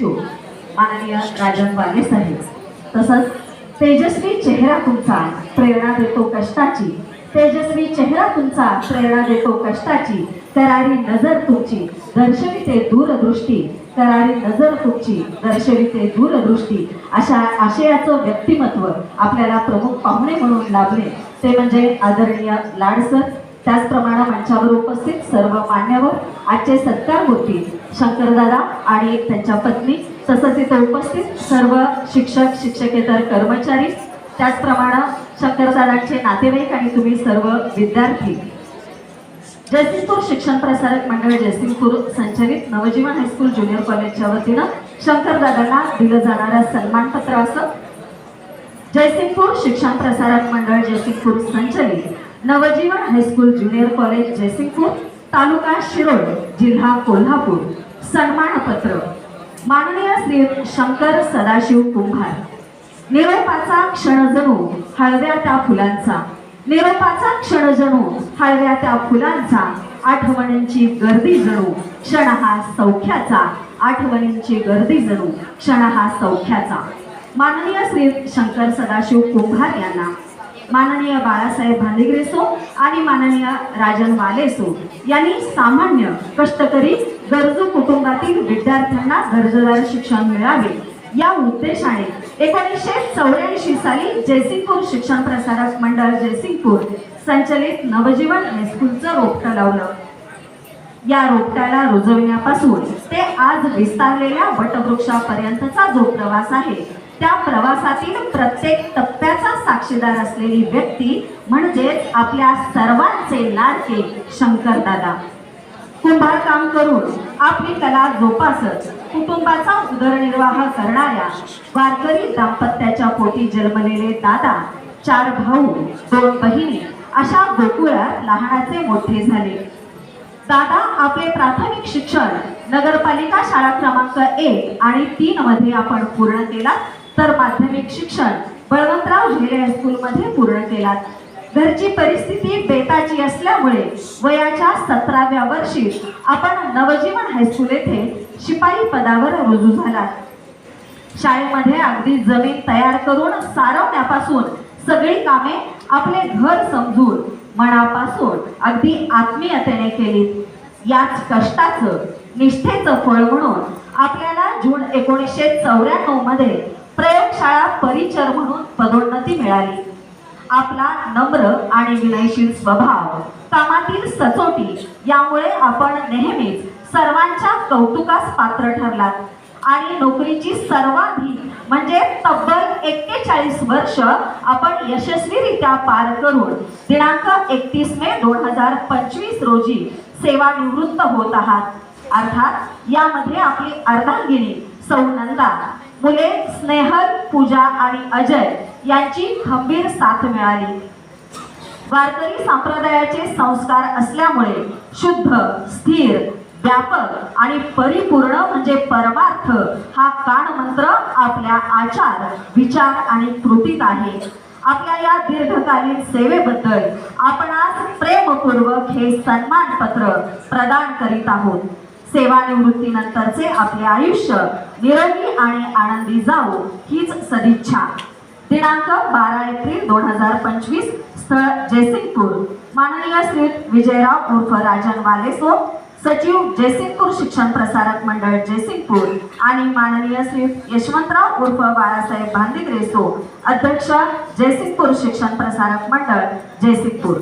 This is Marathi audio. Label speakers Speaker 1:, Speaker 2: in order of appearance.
Speaker 1: चो माननीय राजन वाले साहेब. तसंच तेजस्वी चेहरा तुमचा प्रेरणा देतो कष्टाची. तेजस्वी चेहरा तुमचा प्रेरणा देतो कष्टाची. करारी नजर तुमची दर्शविते दूरदृष्टी. करारी नजर तुमची दर्शविते दूरदृष्टी. अशा आशयाचं व्यक्तिमत्व आपल्याला प्रमुख पाहुणे म्हणून लाभले. ते म्हणजे आदरणीय लाड सर त्याचप्रमाणे मंचावर उपस्थित सर्व मान्यवर आजचे सत्कार होतील शंकरदादा आणि त्यांच्या पत्नी तसंच इथे उपस्थित सर्व शिक्षक शिक्षकेतर कर्मचारी त्याचप्रमाणे शंकरदादांचे नातेवाईक आणि तुम्ही सर्व विद्यार्थी. जयसिंगपूर शिक्षण प्रसारक मंडळ जयसिंगपूर संचलित नवजीवन हायस्कूल ज्युनियर कॉलेजच्या वतीनं शंकरदादांना दिलं जाणारं सन्मानपत्र असं जयसिंगपूर शिक्षण प्रसारक मंडळ जयसिंगपूर संचलित Navjeevan high school junior college Jaysingpur taluka Shirol जिल्हा कोल्हापूर. सन्मानपत्र. माननीय श्री शंकर सदाशिव कुंभार. निरोपाचा क्षण जणू हळव्या त्या फुलांचा. निरोपाचा क्षण जणू हळव्या त्या फुलांचा. आठवणींची गर्दी जणू क्षण हा सौख्याचा. आठवणींची गर्दी जणू क्षण हा सौख्याचा. माननीय श्री शंकर सदाशिव कुंभार यांना माननीय बाळासाहेब भांदिग्रेसो आणि माननीय राजन वालेसो यांनी सामान्य कष्टकरी गरजू कुटुंबातील विद्यार्थ्यांना दर्जेदार शिक्षण मिळावे. या उद्देशाने एकोणीसशे चौऱ्याऐंशी साली जयसिंगपूर शिक्षण प्रसारक मंडळ जयसिंगपूर संचलित नवजीवन हायस्कूलचं रोपटं लावलं. या रोपट्याला रुजविण्यापासून ते आज विस्तारलेल्या वटवृक्षापर्यंतचा जो प्रवास आहे त्या प्रवासातील प्रत्येक साक्षीदार असलेली व्यक्ती म्हणजेच आपल्या सर्वांचे लाडके शंकरदादा कुंभार काम करून आपली कला जोपासत कुटुंबाचा उदरनिर्वाह करणाऱ्या वारकरी दाम्पत्याच्या पोटी जन्मलेले दादा चार भाऊ दोन बहिणी अशा गोकुळात लहानाचे मोठे झाले. दादा आपले प्राथमिक शिक्षण नगरपालिका शाळा क्रमांक एक आणि तीन मध्ये आपण पूर्ण केला तर माध्यमिक शिक्षण बळवंतराव झेले हायस्कूलमध्ये पूर्ण केलात. घरची परिस्थिती बेताची असल्यामुळे वयाच्या सतराव्या वर्षी आपण नवजीवन हायस्कूल येथे शिपाई पदावर रुजू झाला शाळेमध्ये अगदी जमीन तयार करून सारवण्यापासून सगळी कामे आपले घर समजून मनापासून अगदी आत्मीयतेने केली याच कष्टाचं निष्ठेचं फळ म्हणून आपल्याला जून एकोणीसशे चौऱ्याण्णवमध्ये प्रयोगशाळा परिचर म्हणून पदोन्नती मिळाली. आपला नम्र आणि विनयशील स्वभाव कामातील सचोटी यामुळे आपण नेहमीच सर्वांच्या कौतुकास पात्र ठरलात. आणि नोकरीची सर्वाधिक म्हणजे तब्बल एक्केचाळीस वर्ष आपण यशस्वीरित्या पार करून दिनांक एकतीस मे दोन हजार पंचवीस रोजी सेवानिवृत्त होत आहात. अर्थात यामध्ये आपली अर्धांगिनी सौनंदा मुले स्नेहल पूजा आणि अजय यांची खंबीर साथ मिळाली. वारकरी संप्रदायाचे संस्कार असल्यामुळे शुद्ध स्थिर व्यापक आणि परिपूर्ण म्हणजे परमार्थ हा कानमंत्र आपल्या आचार विचार आणि कृतीत आहे. आपल्या या दीर्घकालीन सेवेबद्दल आपण आज प्रेमपूर्वक हे सन्मानपत्र प्रदान करीत आहोत. सेवानिवृत्तीनंतरचे आपले आयुष्य निरोगी आणि आनंदी जावो हीच सदिच्छा. दिनांक बारा एप्रिल दोन हजार पंचवीस स्थळ जयसिंगपूर. माननीय श्री विजयराव उर्फ राजन वालेसो सचिव जयसिंगपूर शिक्षण प्रसारक मंडळ जयसिंगपूर आणि माननीय श्री यशवंतराव उर्फ बाळासाहेब भांदिग्रेसो अध्यक्ष जयसिंगपूर शिक्षण प्रसारक मंडळ जयसिंगपूर.